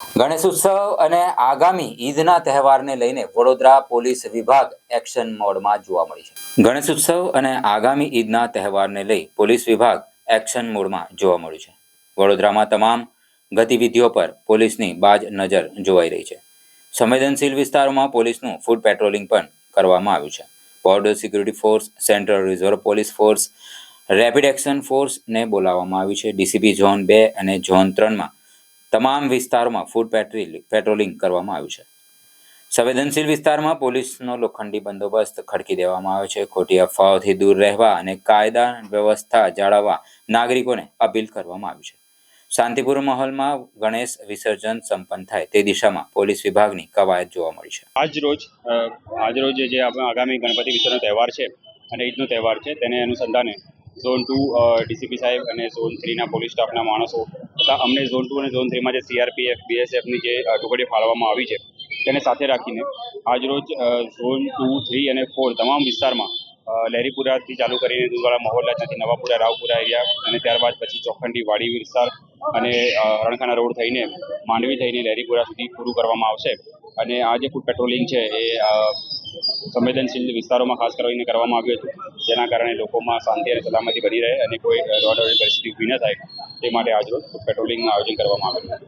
ગણેશ ઉત્સવ અને આગામી ઈદના તહેવારને લઈને વડોદરા પોલીસ વિભાગ એક્શન મોડમાં જોવા મળી છે. ગણેશ ઉત્સવ અને આગામી ઈદના તહેવારને લઈ પોલીસ વિભાગ એક્શન મોડમાં જોવા મળ્યું છે. વડોદરામાં તમામ ગતિવિધિઓ પર પોલીસની બાજ નજર જોવાઈ રહી છે. સંવેદનશીલ વિસ્તારોમાં પોલીસનું ફૂડ પેટ્રોલિંગ પણ કરવામાં આવ્યું છે. Border security force, central reserve police force, rapid action ફોર્સને બોલાવવામાં આવ્યું છે. ડીસીપી ઝોન બે અને ઝોન ત્રણમાં તમામ વિસ્તારોમાં ફૂડ પેટ્રી પેટ્રોલિંગ કરવામાં આવ્યું છે. સંવેદનશીલ વિસ્તારમાં પોલીસનો લોખંડી બંદોબસ્ત ખડકી દેવામાં આવ્યો છે. ખોટી અફવાઓથી દૂર રહેવા અને કાયદા વ્યવસ્થા જાળવવા નાગરિકોને અપીલ કરવામાં આવી છે. શાંતિપૂર્ણ માહોલમાં ગણેશ વિસર્જન સંપન્ન થાય તે દિશામાં પોલીસ વિભાગની કવાયત જોવા મળી છે. આજ રોજ આજ રોજ જે આગામી ગણપતિ વિસર્જનનો તહેવાર છે, અને ઈદનો તહેવાર છે, તેને અનુસંધાને ઝોન ટુ ડીસીપી સાહેબ અને ઝોન થ્રીના પોલીસ સ્ટાફના માણસો તથા અમને ઝોન ટુ અને ઝોન થ્રીમાં જે સીઆરપીએફ બીએસએફની જે ટુકડીઓ ફાળવવામાં આવી છે, તેને સાથે રાખીને આજરોજ ઝોન ટુ, થ્રી અને ફોર તમામ વિસ્તારમાં લહેરીપુરાથી ચાલુ કરીને દુધવાડા, મહોલ્લા નવાપુરા, રાવપુરા એરિયા અને ત્યારબાદ પછી ચોખંડી, વાડી વિસ્તાર અને રણખાના રોડ થઈને માંડવી થઈને લહેરીપુરા સુધી પૂરું કરવામાં આવશે. અને આ જે ફૂડ પેટ્રોલિંગ છે એ સંવેદનશીલ વિસ્તારોમાં ખાસ કરીને કરવામાં આવ્યું હતું, જેના કારણે લોકોમાં શાંતિ અને સલામતી બની રહે અને કોઈ રોડ પરિસ્થિતિ ઊભી ન થાય. તે માટે આજરોજ પેટ્રોલિંગનું આયોજન કરવામાં હતું.